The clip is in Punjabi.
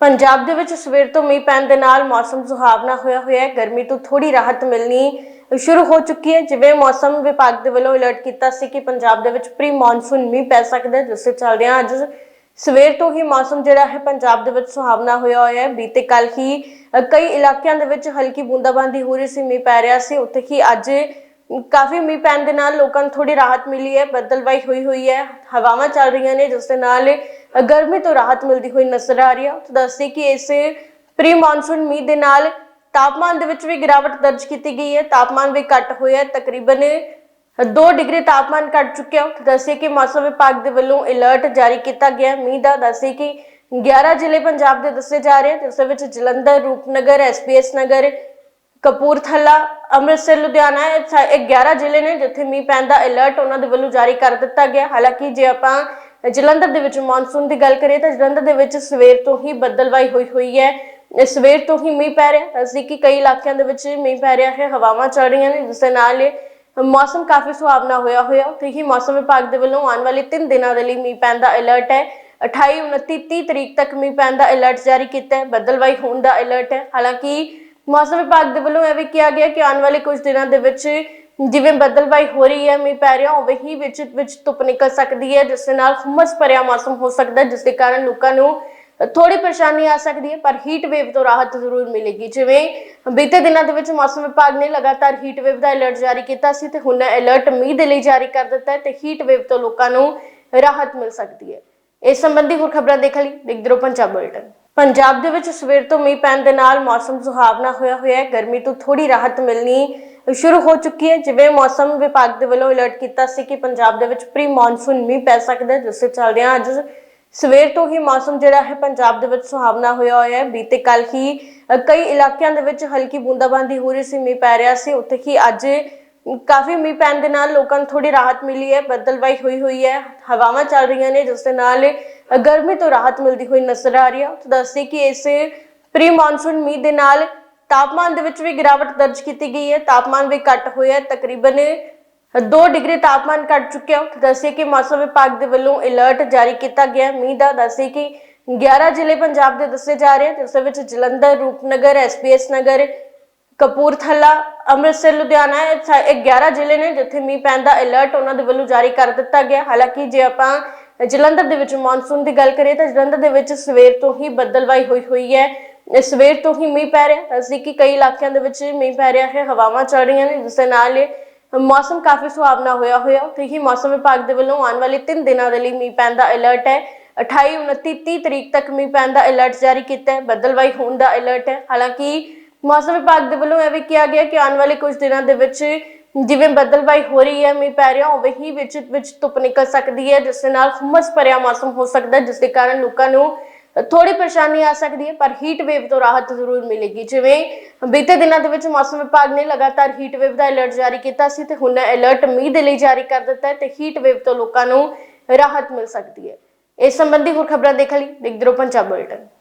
ਪੰਜਾਬ ਦੇ ਵਿੱਚ ਸਵੇਰ ਤੋਂ ਮੀਂਹ ਪੈਣ ਦੇ ਨਾਲ ਮੌਸਮ ਸੁਹਾਵਣਾ ਹੋਇਆ ਹੋਇਆ ਹੈ। ਗਰਮੀ ਤੋਂ ਥੋੜੀ ਰਾਹਤ ਮਿਲਣੀ ਸ਼ੁਰੂ ਹੋ ਚੁੱਕੀ ਹੈ। ਜਿਵੇਂ ਮੌਸਮ ਵਿਭਾਗ ਦੇ ਵੱਲੋਂ ਅਲਰਟ ਕੀਤਾ ਸੀ ਕਿ ਪੰਜਾਬ ਦੇ ਵਿੱਚ ਪ੍ਰੀ ਮੌਨਸੂਨ ਮੀਂਹ ਪੈ ਸਕਦਾ ਹੈ। ਜਿਸ ਦੇ ਚੱਲਦਿਆਂ ਅੱਜ ਸਵੇਰ ਤੋਂ ਹੀ ਮੌਸਮ ਜਿਹੜਾ ਹੈ ਪੰਜਾਬ ਦੇ ਵਿੱਚ ਸੁਹਾਵਣਾ ਹੋਇਆ ਹੋਇਆ ਹੈ। ਬੀਤੇ ਕੱਲ ਹੀ ਕਈ ਇਲਾਕਿਆਂ ਦੇ ਵਿੱਚ ਹਲਕੀ ਬੂੰਦਾਬਾਂਦੀ ਹੋ ਰਹੀ ਸੀ, ਮੀਂਹ ਪੈ ਰਿਹਾ ਸੀ। ਉੱਥੇ ਹੀ ਅੱਜ ਕਾਫੀ ਮੀਂਹ ਪੈਣ ਦੇ ਨਾਲ ਲੋਕਾਂ ਨੂੰ ਥੋੜੀ ਰਾਹਤ ਮਿਲੀ ਹੈ। ਬੱਦਲਵਾਈ ਹੋਈ ਹੋਈ ਹੈ। ਹਵਾਵਾਂ ਚੱਲ ਰਹੀਆਂ ਨੇ, ਜਿਸ ਦੇ ਨਾਲ ਗਰਮੀ ਤੋਂ ਰਾਹਤ ਮਿਲਦੀ ਹੋਈ ਨਜ਼ਰ ਆ ਰਹੀ ਹੈ ਤਾਂ ਦੱਸਦੇ ਕਿ ਇਸ ਪ੍ਰੀ ਮੌਨਸੂਨ ਮੀਂਹ ਦੇ ਨਾਲ ਤਾਪਮਾਨ ਦੇ ਵਿੱਚ ਵੀ ਗਿਰਾਵਟ ਦਰਜ ਕੀਤੀ ਗਈ ਹੈ। ਤਾਪਮਾਨ ਵੀ ਘਟ ਹੋਇਆ ਹੈ। ਤਕਰੀਬਨ 2 ਡਿਗਰੀ ਤਾਪਮਾਨ ਘਟ ਚੁੱਕਿਆ। ਹੈ ਦੱਸਿਆ ਕਿ ਮੌਸਮ ਵਿਭਾਗ ਦੇ ਵੱਲੋਂ ਅਲਰਟ ਜਾਰੀ ਕੀਤਾ ਗਿਆ ਮੀਂਹ ਦਾ ਦੱਸਿਆ ਕਿ 11 ਜ਼ਿਲ੍ਹੇ ਪੰਜਾਬ ਦੇ ਦੱਸੇ ਜਾ ਰਹੇ ਹਨ। ਜਿਸ ਵਿੱਚ ਜਲੰਧਰ, ਰੂਪਨਗਰ ਐਸਪੀਐਸ ਨਗਰ, ਕਪੂਰਥਲਾ, ਅੰਮ੍ਰਿਤਸਰ, ਲੁਧਿਆਣਾ, ਇਹ ਇਹ 11 ਜ਼ਿਲ੍ਹੇ ਨੇ ਜਿੱਥੇ ਮੀਂਹ ਪੈਣ ਦਾ ਅਲਰਟ ਉਹਨਾਂ ਦੇ ਵੱਲੋਂ ਜਾਰੀ ਕਰ ਦਿੱਤਾ ਗਿਆ। ਹਾਲਾਂਕਿ ਜੇ ਆਪਾਂ ਜਲੰਧਰ ਦੇ ਵਿੱਚ ਮੌਨਸੂਨ ਦੀ ਗੱਲ ਕਰੀਏ ਤਾਂ ਜਲੰਧਰ ਦੇ ਵਿੱਚ ਸਵੇਰ ਤੋਂ ਹੀ ਬੱਦਲਵਾਈ ਹੋਈ ਹੋਈ ਹੈ। ਸਵੇਰ ਤੋਂ ਹੀ ਮੀਂਹ ਪੈ ਰਿਹਾ। ਦੱਸਦੀ ਕਿ ਕਈ ਇਲਾਕਿਆਂ ਦੇ ਵਿੱਚ ਮੀਂਹ ਪੈ ਰਿਹਾ ਹੈ, ਹਵਾਵਾਂ ਚੱਲ ਰਹੀਆਂ ਨੇ, ਜਿਸ ਦੇ ਨਾਲ ਇਹ ਮੌਸਮ ਕਾਫੀ ਸੁਹਾਵਣਾ ਹੋਇਆ ਹੋਇਆ। ਤੇ ਹੀ ਮੌਸਮ ਵਿਭਾਗ ਦੇ ਵੱਲੋਂ ਆਉਣ ਵਾਲੇ 3 ਦਿਨਾਂ ਦੇ ਲਈ ਮੀਂਹ ਪੈਣ ਦਾ ਅਲਰਟ ਹੈ। 28 29 30 ਤਰੀਕ ਤੱਕ ਮੀਂਹ ਪੈਣ ਦਾ ਅਲਰਟ ਜਾਰੀ ਕੀਤਾ ਹੈ। ਬੱਦਲਵਾਈ ਹੋਣ ਦਾ ਅਲਰਟ ਹੈ। ਹਾਲਾਂਕਿ ਮੌਸਮ ਵਿਭਾਗ ਦੇ ਵੱਲੋਂ ਇਹ ਵੀ ਕਿਹਾ ਗਿਆ ਕਿ ਆਉਣ ਵਾਲੇ ਕੁਝ ਦਿਨਾਂ ਦੇ ਵਿੱਚ ਜਿਵੇਂ ਬੱਦਲਵਾਈ ਹੋ ਰਹੀ ਹੈ, ਮੀਂਹ ਪੈ ਰਿਹਾ ਹੋਵੇ ਹੀ ਵਿੱਚ ਵਿੱਚ ਧੁੱਪ ਨਿਕਲ ਸਕਦੀ ਹੈ, ਜਿਸ ਦੇ ਨਾਲ ਹੁਮਸ ਭਰਿਆ ਮੌਸਮ ਹੋ ਸਕਦਾ ਹੈ, ਜਿਸ ਦੇ ਕਾਰਨ ਲੋਕਾਂ ਨੂੰ ਥੋੜੀ ਪਰੇਸ਼ਾਨੀ ਆ ਸਕਦੀ ਹੈ, ਪਰ ਹੀਟ ਵੇਵ ਤੋਂ ਰਾਹਤ ਜ਼ਰੂਰ ਮਿਲੇਗੀ। ਜਿਵੇਂ ਬੀਤੇ ਦਿਨਾਂ ਦੇ ਵਿੱਚ ਮੌਸਮ ਵਿਭਾਗ ਨੇ ਲਗਾਤਾਰ ਹੀਟ ਵੇਵ ਦਾ ਅਲਰਟ ਜਾਰੀ ਕੀਤਾ ਸੀ ਤੇ ਹੁਣ ਅਲਰਟ ਮੀਂਹ ਦੇ ਲਈ ਜਾਰੀ ਕਰ ਦਿੱਤਾ ਹੈ ਤੇ ਹੀਟ ਵੇਵ ਤੋਂ ਲੋਕਾਂ ਨੂੰ ਰਾਹਤ ਮਿਲ ਸਕਦੀ ਹੈ। ਇਸ ਸੰਬੰਧੀ ਹੋਰ ਖਬਰਾਂ ਦੇਖਣ ਲਈ, ਦੇਖਦੇ ਰਹੋ ਪੰਜਾਬ ਬੁਲੇਟਿਨ। ਪੰਜਾਬ ਦੇ ਵਿੱਚ ਸਵੇਰ ਤੋਂ ਮੀਂਹ ਪੈਣ ਦੇ ਨਾਲ ਮੌਸਮ ਸੁਹਾਵਣਾ ਹੋਇਆ ਹੋਇਆ ਹੈ, ਗਰਮੀ ਤੋਂ ਥੋੜੀ ਰਾਹਤ ਮਿਲਣੀ ਸ਼ੁਰੂ ਹੋ ਚੁੱਕੀ ਹੈ। ਜਿਵੇਂ ਮੌਸਮ ਵਿਭਾਗ ਦੇ ਵੱਲੋਂ ਅਲਰਟ ਕੀਤਾ ਸੀ ਕਿ ਪੰਜਾਬ ਦੇ ਵਿੱਚ ਪ੍ਰੀ ਮੌਨਸੂਨ ਮੀਂਹ ਪੈ ਸਕਦਾ ਹੈ। ਜਿਸ ਦੇ ਚੱਲਦਿਆਂ ਅੱਜ ਸਵੇਰ ਤੋਂ ਹੀ ਮੌਸਮ ਜਿਹੜਾ ਹੈ ਪੰਜਾਬ ਦੇ ਵਿੱਚ ਸੁਹਾਵਣਾ ਹੋਇਆ ਹੋਇਆ ਹੈ। ਬੀਤੇ ਕੱਲ ਹੀ ਕਈ ਇਲਾਕਿਆਂ ਦੇ ਵਿੱਚ ਹਲਕੀ ਬੂੰਦਾਬਾਂਦੀ ਹੋ ਰਹੀ ਸੀ, ਮੀਂਹ ਪੈ ਰਿਹਾ ਸੀ। ਉੱਥੇ ਹੀ ਅੱਜ ਕਾਫੀ ਮੀਂਹ ਪੈਣ ਦੇ ਨਾਲ ਲੋਕਾਂ ਨੂੰ ਥੋੜੀ ਰਾਹਤ ਮਿਲੀ ਹੈ। ਬੱਦਲਵਾਈ ਹੋਈ ਹੋਈ ਹੈ। ਹਵਾਵਾਂ ਚੱਲ ਰਹੀਆਂ ਨੇ, ਜਿਸ ਦੇ ਨਾਲ ਗਰਮੀ ਤੋਂ ਰਾਹਤ ਮਿਲਦੀ ਹੋਈ ਨਜ਼ਰ ਆ ਰਹੀ ਹੈ। ਤਾਂ ਦੱਸਦੇ ਕਿ ਇਸ ਪ੍ਰੀ ਮੌਨਸੂਨ ਮੀਂਹ ਦੇ ਨਾਲ ਤਾਪਮਾਨ ਦੇ ਵਿੱਚ ਵੀ ਗਿਰਾਵਟ ਦਰਜ ਕੀਤੀ ਗਈ ਹੈ। ਤਾਪਮਾਨ ਵੀ ਘਟ ਹੋਇਆ ਹੈ। ਤਕਰੀਬਨ 2 ਡਿਗਰੀ ਤਾਪਮਾਨ ਘਟ ਚੁੱਕਿਆ। ਹੈ ਤਾਂ ਕਿ ਮੌਸਮ ਵਿਭਾਗ ਦੇ ਵੱਲੋਂ ਅਲਰਟ ਜਾਰੀ ਕੀਤਾ ਗਿਆ ਮੀਂਹ ਦਾ ਦੱਸਿਆ ਕਿ 11 ਜ਼ਿਲ੍ਹੇ ਪੰਜਾਬ ਦੇ ਦੱਸੇ ਜਾ ਰਹੇ ਹਨ। ਜਿਸ ਵਿੱਚ ਜਲੰਧਰ, ਰੂਪਨਗਰ, ਐਸਪੀਐਸ ਨਗਰ, ਕਪੂਰਥਲਾ, ਅੰਮ੍ਰਿਤਸਰ, ਲੁਧਿਆਣਾ, ਇਹ 11 ਜ਼ਿਲ੍ਹੇ ਨੇ ਜਿੱਥੇ ਮੀਂਹ ਪੈਣ ਦਾ ਅਲਰਟ ਉਹਨਾਂ ਦੇ ਵੱਲੋਂ ਜਾਰੀ ਕਰ ਦਿੱਤਾ ਗਿਆ। ਹਾਲਾਂਕਿ ਜੇ ਆਪਾਂ ਜਲੰਧਰ ਦੇ ਵਿੱਚ ਮੌਨਸੂਨ ਦੀ ਗੱਲ ਕਰੀਏ ਤਾਂ ਜਲੰਧਰ ਦੇ ਵਿੱਚ ਸਵੇਰ ਤੋਂ ਹੀ ਬੱਦਲਵਾਈ ਹੋਈ ਹੋਈ ਹੈ। ਸਵੇਰ ਤੋਂ ਹੀ ਮੀਂਹ ਪੈ ਰਿਹਾ ਅਸੀਂ ਕਿ ਕਈ ਇਲਾਕਿਆਂ ਦੇ ਵਿੱਚ ਮੀਂਹ ਪੈ ਰਿਹਾ ਹੈ, ਹਵਾਵਾਂ ਚੱਲ ਰਹੀਆਂ ਨੇ, ਜਿਸ ਦੇ ਨਾਲ ਇਹ ਮੌਸਮ ਕਾਫੀ ਸੁਹਾਵਣਾ ਹੋਇਆ ਹੋਇਆ। ਤੇ ਹੀ ਮੌਸਮ ਵਿਭਾਗ ਦੇ ਵੱਲੋਂ ਆਉਣ ਵਾਲੇ 3 ਦਿਨਾਂ ਦੇ ਲਈ ਮੀਂਹ ਪੈਣ ਦਾ ਅਲਰਟ ਹੈ। 28 29 30 ਤਰੀਕ ਤੱਕ ਮੀਂਹ ਪੈਣ ਦਾ ਅਲਰਟ ਜਾਰੀ ਕੀਤਾ ਹੈ। ਬੱਦਲਵਾਈ ਹੋਣ ਦਾ ਅਲਰਟ ਹੈ। ਹਾਲਾਂਕਿ ਮੌਸਮ ਵਿਭਾਗ ਦੇ ਵੱਲੋਂ ਇਹ ਵੀ ਕਿਹਾ ਗਿਆ ਕਿ ਆਉਣ ਵਾਲੇ ਕੁਝ ਦਿਨਾਂ ਦੇ ਵਿੱਚ ਜਿਵੇਂ ਬੱਦਲਵਾਈ ਹੋ ਰਹੀ ਹੈ, ਮੀਂਹ ਪੈ ਰਿਹਾ ਹੋਵੇ ਹੀ ਵਿੱਚ ਵਿੱਚ ਧੁੱਪ ਨਿਕਲ ਸਕਦੀ ਹੈ, ਜਿਸ ਦੇ ਨਾਲ ਹੁਮਸ ਭਰਿਆ ਮੌਸਮ ਹੋ ਸਕਦਾ ਹੈ, ਜਿਸ ਦੇ ਕਾਰਨ ਲੋਕਾਂ ਨੂੰ ਥੋੜੀ ਪਰੇਸ਼ਾਨੀ ਆ ਸਕਦੀ ਹੈ, ਪਰ ਹੀਟ ਵੇਵ ਤੋਂ ਰਾਹਤ ਜ਼ਰੂਰ ਮਿਲੇਗੀ। ਜਿਵੇਂ ਬੀਤੇ ਦਿਨਾਂ ਦੇ ਵਿੱਚ ਮੌਸਮ ਵਿਭਾਗ ਨੇ ਲਗਾਤਾਰ ਹੀਟ ਵੇਵ ਦਾ ਅਲਰਟ ਜਾਰੀ ਕੀਤਾ ਸੀ ਤੇ ਹੁਣ ਅਲਰਟ ਮੀਂਹ ਦੇ ਲਈ ਜਾਰੀ ਕਰ ਦਿੱਤਾ ਹੈ ਤੇ ਹੀਟ ਵੇਵ ਤੋਂ ਲੋਕਾਂ ਨੂੰ ਰਾਹਤ ਮਿਲ ਸਕਦੀ ਹੈ। ਇਸ ਸੰਬੰਧੀ ਹੋਰ ਖਬਰਾਂ ਦੇਖਣ ਲਈ ਦੇਖਦੇ ਰਹੋ ਪੰਜਾਬ ਬੁਲੇਟਿਨ।